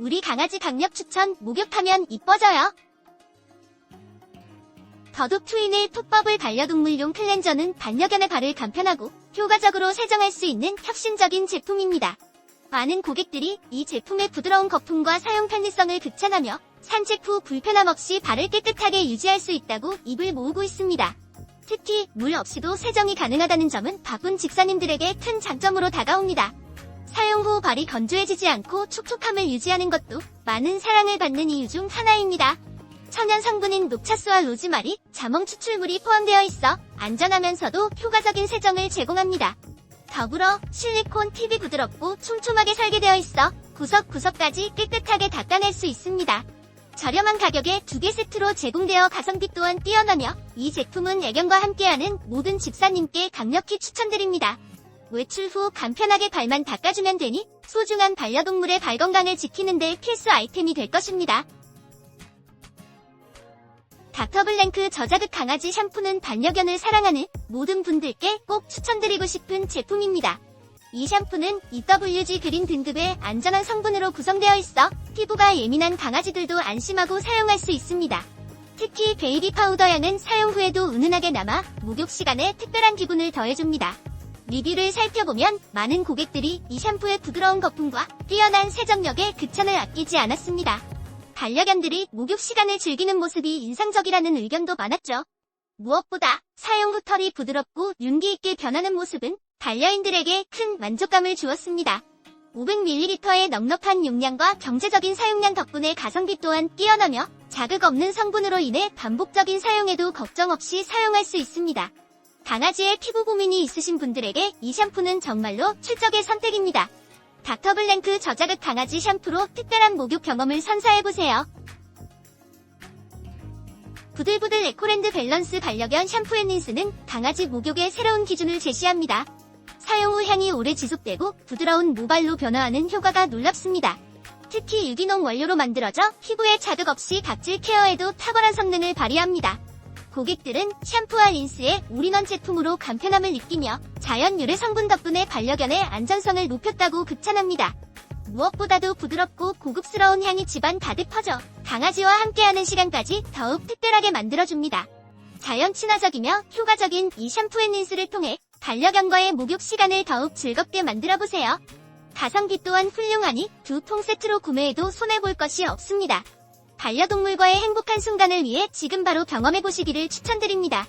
우리 강아지 강력 추천 목욕하면 이뻐져요. 더독 트윈의 톡버블 반려동물용 클렌저는 반려견의 발을 간편하고 효과적으로 세정할 수 있는 혁신적인 제품입니다. 많은 고객들이 이 제품의 부드러운 거품과 사용 편리성을 극찬하며 산책 후 불편함 없이 발을 깨끗하게 유지할 수 있다고 입을 모으고 있습니다. 특히 물 없이도 세정이 가능하다는 점은 바쁜 직사님들에게 큰 장점으로 다가옵니다. 사용 후 발이 건조해지지 않고 촉촉함을 유지하는 것도 많은 사랑을 받는 이유 중 하나입니다. 천연 성분인 녹차수와 로즈마리, 자몽 추출물이 포함되어 있어 안전하면서도 효과적인 세정을 제공합니다. 더불어 실리콘 팁이 부드럽고 촘촘하게 설계되어 있어 구석구석까지 깨끗하게 닦아낼 수 있습니다. 저렴한 가격에 두 개 세트로 제공되어 가성비 또한 뛰어나며 이 제품은 애견과 함께하는 모든 집사님께 강력히 추천드립니다. 외출 후 간편하게 발만 닦아주면 되니 소중한 반려동물의 발 건강을 지키는데 필수 아이템이 될 것입니다. 닥터블랭크 저자극 강아지 샴푸는 반려견을 사랑하는 모든 분들께 꼭 추천드리고 싶은 제품입니다. 이 샴푸는 EWG 그린 등급의 안전한 성분으로 구성되어 있어 피부가 예민한 강아지들도 안심하고 사용할 수 있습니다. 특히 베이비 파우더 향은 사용 후에도 은은하게 남아 목욕 시간에 특별한 기분을 더해줍니다. 리뷰를 살펴보면 많은 고객들이 이 샴푸의 부드러운 거품과 뛰어난 세정력에 극찬을 아끼지 않았습니다. 반려견들이 목욕 시간을 즐기는 모습이 인상적이라는 의견도 많았죠. 무엇보다 사용 후 털이 부드럽고 윤기 있게 변하는 모습은 반려인들에게 큰 만족감을 주었습니다. 500ml의 넉넉한 용량과 경제적인 사용량 덕분에 가성비 또한 뛰어나며 자극 없는 성분으로 인해 반복적인 사용에도 걱정 없이 사용할 수 있습니다. 강아지의 피부 고민이 있으신 분들에게 이 샴푸는 정말로 출적의 선택입니다. 닥터블랭크 저자극 강아지 샴푸로 특별한 목욕 경험을 선사해보세요. 부들부들 에코랜드 밸런스 반려견 샴푸 앤린스는 강아지 목욕의 새로운 기준을 제시합니다. 사용 후 향이 오래 지속되고 부드러운 모발로 변화하는 효과가 놀랍습니다. 특히 유기농 원료로 만들어져 피부에 자극 없이 각질 케어에도 탁월한 성능을 발휘합니다. 고객들은 샴푸와 린스의 올인원 제품으로 간편함을 느끼며 자연 유래 성분 덕분에 반려견의 안전성을 높였다고 극찬합니다. 무엇보다도 부드럽고 고급스러운 향이 집안 가득 퍼져 강아지와 함께하는 시간까지 더욱 특별하게 만들어줍니다. 자연 친화적이며 효과적인 이 샴푸 앤 린스를 통해 반려견과의 목욕 시간을 더욱 즐겁게 만들어보세요. 가성비 또한 훌륭하니 두 통 세트로 구매해도 손해볼 것이 없습니다. 반려동물과의 행복한 순간을 위해 지금 바로 경험해보시기를 추천드립니다.